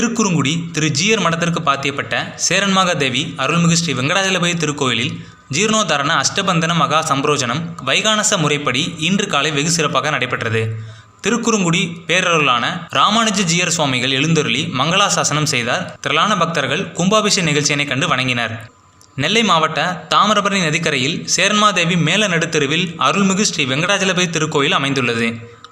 திருக்குறுங்குடி திரு ஜீயர் மடத்திற்கு பாத்தியப்பட்ட சேரன்மாக தேவி அருள்மிகு ஸ்ரீ வெங்கடாஜலபதி திருக்கோயிலில் ஜீர்ணோதாரண அஷ்டபந்தன மகா சம்பரோஜனம் வைகானச முறைப்படி இன்று காலை வெகு சிறப்பாக நடைபெற்றது. திருக்குறுங்குடி பேரருளான ராமானுஜ ஜீயர் சுவாமிகள் எழுந்தருளி மங்களாசாசனம் செய்தார். திரளான பக்தர்கள் கும்பாபிஷேக நிகழ்ச்சியினை கண்டு வணங்கினர். நெல்லை மாவட்ட தாமிரபரணி நதிக்கரையில் சேரன்மாதேவி மேல நடுத்தெருவில் அருள்மிகு ஸ்ரீ வெங்கடாஜலபதி திருக்கோயில் அமைந்துள்ளது.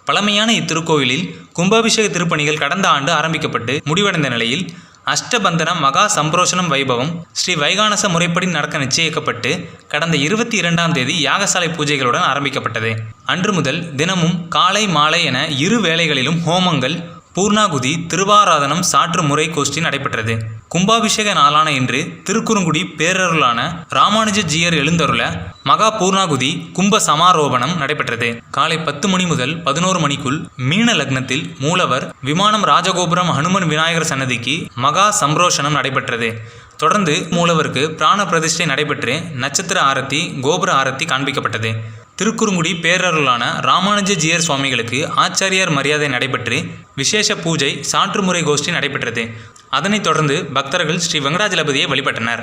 பழமையான இத்திருக்கோயிலில் கும்பாபிஷேக திருப்பணிகள் கடந்த ஆண்டு ஆரம்பிக்கப்பட்டு முடிவடைந்த நிலையில் அஷ்டபந்தனம் மகா சம்பரோஷனம் வைபவம் ஸ்ரீ வைகானச முறைப்படி நடக்க நிச்சயிக்கப்பட்டு கடந்த இருபத்தி இரண்டாம் தேதி யாகசாலை பூஜைகளுடன் ஆரம்பிக்கப்பட்டது. அன்று முதல் தினமும் காலை மாலை என இரு வேளைகளிலும் ஹோமங்கள் பூர்ணாகுதி திருவாராதனம் சாற்று முறை கோஷ்டி நடைபெற்றது. கும்பாபிஷேக நாளான இன்று திருக்குறுங்குடி பேரருளான ராமானுஜ ஜீயர் எழுந்தருள மகா பூர்ணாகுதி கும்ப சமாரோபணம் நடைபெற்றது. காலை பத்து மணி முதல் பதினோரு மணிக்குள் மீன லக்னத்தில் மூலவர் விமானம் ராஜகோபுரம் ஹனுமன் விநாயகர் சன்னதிக்கு மகா சம்ரோஷனம் நடைபெற்றது. தொடர்ந்து மூலவருக்கு பிராண பிரதிஷ்டை நடைபெற்று நட்சத்திர ஆரத்தி கோபுர ஆரத்தி காண்பிக்கப்பட்டது. திருக்குறுங்குடி பேரருளான ராமானுஜ ஜீயர் சுவாமிகளுக்கு ஆச்சாரியார் மரியாதை நடைபெற்று விசேஷ பூஜை சாற்றுமுறை கோஷ்டி நடைபெற்றது. அதனைத் தொடர்ந்து பக்தர்கள் ஸ்ரீ வெங்கடாஜலபதியை வழிபட்டனர்.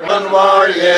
உடன் வாழியே